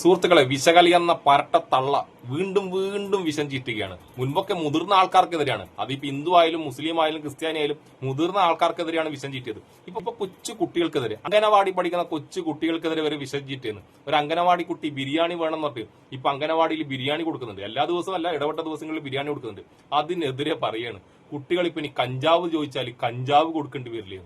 സുഹൃത്തുക്കളെ വിശകലി എന്ന പരട്ട തള്ള വീണ്ടും വീണ്ടും വിഷം ചീറ്റുകയാണ്. മുൻപൊക്കെ മുതിർന്ന ആൾക്കാർക്കെതിരെയാണ്. അതിപ്പോ ഹിന്ദു ആയാലും മുസ്ലിം ആയാലും ക്രിസ്ത്യാനി ആയാലും മുതിർന്ന ആൾക്കാർക്കെതിരെയാണ് വിഷം ചീറ്റിയത്. ഇപ്പൊ ഇപ്പൊ കൊച്ചു കുട്ടികൾക്കെതിരെ അംഗനവാടി പഠിക്കുന്ന കൊച്ചു കുട്ടികൾക്കെതിരെ വരെ വിഷം ചീറ്റിയെന്ന്. ഒരു അംഗനവാടി കുട്ടി ബിരിയാണി വേണം എന്ന് പറഞ്ഞിട്ട് ഇപ്പൊ അംഗനവാടിയിൽ ബിരിയാണി കൊടുക്കുന്നുണ്ട്. എല്ലാ ദിവസവും അല്ല ഇടപെട്ട ദിവസങ്ങളിൽ ബിരിയാണി കൊടുക്കുന്നുണ്ട്. അതിനെതിരെ പറയാണ്. കുട്ടികൾ ഇപ്പൊ ഇനി കഞ്ചാവ് ചോദിച്ചാൽ കഞ്ചാവ് കൊടുക്കേണ്ടി വരില്ലേ.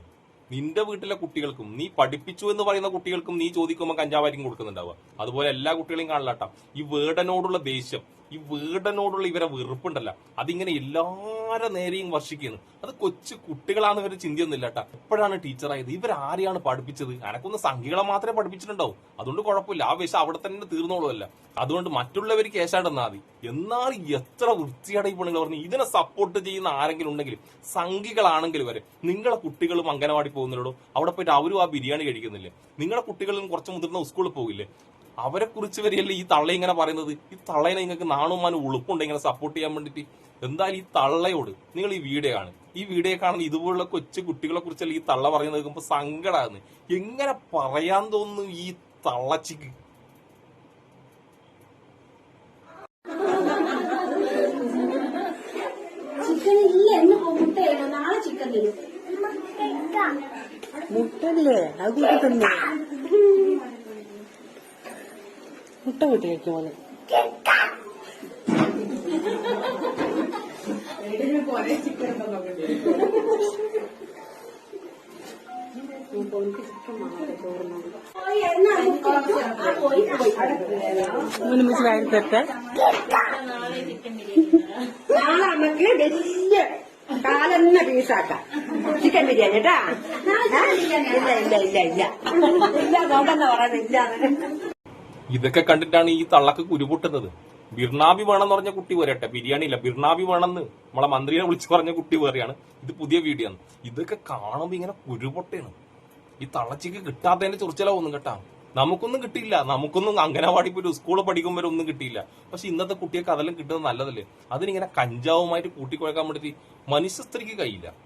നിന്റെ വീട്ടിലെ കുട്ടികൾക്കും നീ പഠിപ്പിച്ചു എന്ന് പറയുന്ന കുട്ടികൾക്കും നീ ചോദിക്കുമ്പോൾ കഞ്ചാവായിരിക്കും കൊടുക്കുന്നുണ്ടാവുക. അതുപോലെ എല്ലാ കുട്ടികളെയും കാണില്ലാട്ട ഈ വേടനോടുള്ള ദേഷ്യം ഈ വീടനോടുള്ള ഇവരെ വെറുപ്പുണ്ടല്ല. അതിങ്ങനെ എല്ലാരെ നേരെയും വർഷിക്കുന്നു. അത് കൊച്ചു കുട്ടികളാണ് ഇവർ ചിന്തയൊന്നുമില്ല കേട്ടാ. എപ്പോഴാണ് ടീച്ചറായത്. ഇവരാരെയാണ് പഠിപ്പിച്ചത്? എനക്കൊന്ന് സംഖ്യകളെ മാത്രമേ പഠിപ്പിച്ചിട്ടുണ്ടാവും. അതുകൊണ്ട് കുഴപ്പമില്ല. ആ വിഷം അവിടെ തന്നെ തീർന്നോളുമല്ല. അതുകൊണ്ട് മറ്റുള്ളവർ കേശാണ്ടെന്നാ മതി. എന്നാൽ എത്ര വൃത്തിയാടെ പെണ്ണുങ്ങൾ പറഞ്ഞു ഇതിനെ സപ്പോർട്ട് ചെയ്യുന്ന ആരെങ്കിലും ഉണ്ടെങ്കിൽ സംഘികളാണെങ്കിൽ വരെ നിങ്ങളെ കുട്ടികളും അംഗനവാടി പോകുന്നതിനോടോ അവിടെ പോയിട്ട് അവരും ആ ബിരിയാണി കഴിക്കുന്നില്ലേ? നിങ്ങളെ കുട്ടികളും കുറച്ച് മുതിർന്ന സ്കൂളിൽ പോകില്ലേ? അവരെ കുറിച്ച് വരെയല്ലേ ഈ തള്ള ഇങ്ങനെ പറയുന്നത്? ഈ തള്ളയെ നിങ്ങൾക്ക് നാണും മാനും ഉളുപ്പുണ്ട് ഇങ്ങനെ സപ്പോർട്ട് ചെയ്യാൻ വേണ്ടിട്ട് എന്തായാലും ഈ തള്ളയോട് നിങ്ങൾ ഈ വീഡിയോ കാണും ഈ വീഡിയോ കാണുന്ന ഇതുപോലുള്ള കൊച്ചു കുട്ടികളെ കുറിച്ചല്ല ഈ തള്ള പറയുന്നത് കേൾക്കുമ്പോ സങ്കടമാണ് എങ്ങനെ പറയാൻ തോന്നുന്നു ഈ തള്ളച്ചിക്ക്? ചിക്കൻ ഇല്ല എന്ന് മുട്ടയാണ് നാളെ ചിക്കൻ തരും. മുട്ടല്ലേ? അത് കൂട്ടി തിന്നു മുട്ട വാരി തരട്ടെ നാളെ നമുക്ക് വലിയ കാലെന്ന പീസാക്കാം ചിക്കൻ ബിരിയാണി കേട്ടാ ഇല്ല ഇല്ല ഇല്ല ഇല്ല ഇല്ല നോക്കണ്ട പറയുന്നത് ഇതൊക്കെ കണ്ടിട്ടാണ് ഈ തള്ളക്ക് കുരുപൊട്ടുന്നത്. ബിർണാബി വേണമെന്ന് പറഞ്ഞ കുട്ടി വരട്ടെ ബിരിയാണി ഇല്ല ബിർണാബി വേണമെന്ന് നമ്മളെ മന്ത്രിയെ വിളിച്ചു പറഞ്ഞ കുട്ടി വേറെയാണ്. ഇത് പുതിയ വീഡിയോ ആണ് ഇതൊക്കെ കാണുമ്പോൾ ഇങ്ങനെ കുരുപൊട്ടയാണ് ഈ തള്ളച്ചിക്ക് കിട്ടാത്തതിന്റെ ചൊറിച്ചലാവൊന്നും കേട്ടാ. നമുക്കൊന്നും കിട്ടിയില്ല. നമുക്കൊന്നും അംഗനവാടി പോയി സ്കൂളിൽ പഠിക്കുമ്പോൾ ഒന്നും കിട്ടിയില്ല. പക്ഷെ ഇന്നത്തെ കുട്ടികൾക്ക് അതെല്ലാം കിട്ടുന്നത് നല്ലതല്ലേ? അതിനിങ്ങനെ കഞ്ചാവുമായിട്ട് കൂട്ടിക്കുഴക്കാൻ വേണ്ടി മനുഷ്യ സ്ത്രീക്ക് കഴിയില്ല.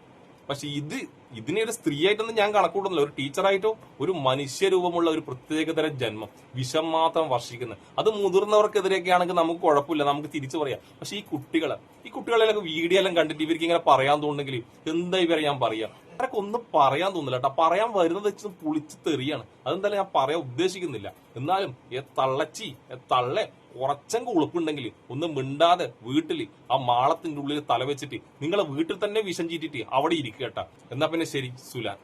പക്ഷെ ഇത് ഇതിനെ ഒരു സ്ത്രീയായിട്ടൊന്നും ഞാൻ കണക്കൂടുന്നില്ല ഒരു ടീച്ചറായിട്ടോ ഒരു മനുഷ്യരൂപമുള്ള ഒരു പ്രത്യേകതരം ജന്മം. വിഷം മാത്രം വർഷിക്കുന്നത് അത് മുതിർന്നവർക്കെതിരെയൊക്കെ ആണെങ്കിൽ നമുക്ക് കുഴപ്പമില്ല. നമുക്ക് തിരിച്ചു പറയാം. പക്ഷെ ഈ കുട്ടികളെ ഈ കുട്ടികളെല്ലാം വീഡിയോ എല്ലാം കണ്ടിട്ട് ഇവർക്ക് ഇങ്ങനെ പറയാൻ തോന്നുന്നെങ്കിൽ എന്താ ഇവരെ ഞാൻ പറയാം? അവരൊക്കെ ഒന്നും പറയാൻ തോന്നില്ല കേട്ടോ. പറയാൻ വരുന്നത് വെച്ച് പുളിച്ച് തെറിയാണ്. അതെന്തായാലും ഞാൻ പറയാൻ ഉദ്ദേശിക്കുന്നില്ല. എന്നാലും എ തള്ളച്ചി തള്ളേ തള്ളെ കുറച്ചെങ്കിൽ ഉളുപ്പുണ്ടെങ്കിൽ ഒന്ന് മിണ്ടാതെ വീട്ടിൽ ആ മാളത്തിന്റെ ഉള്ളിൽ തല വെച്ചിട്ട് നിങ്ങളെ വീട്ടിൽ തന്നെ വിഷം ചീറ്റിട്ട് അവിടെ ഇരിക്കട്ട എന്നാ പിന്നെ ശരി സുലാൻ.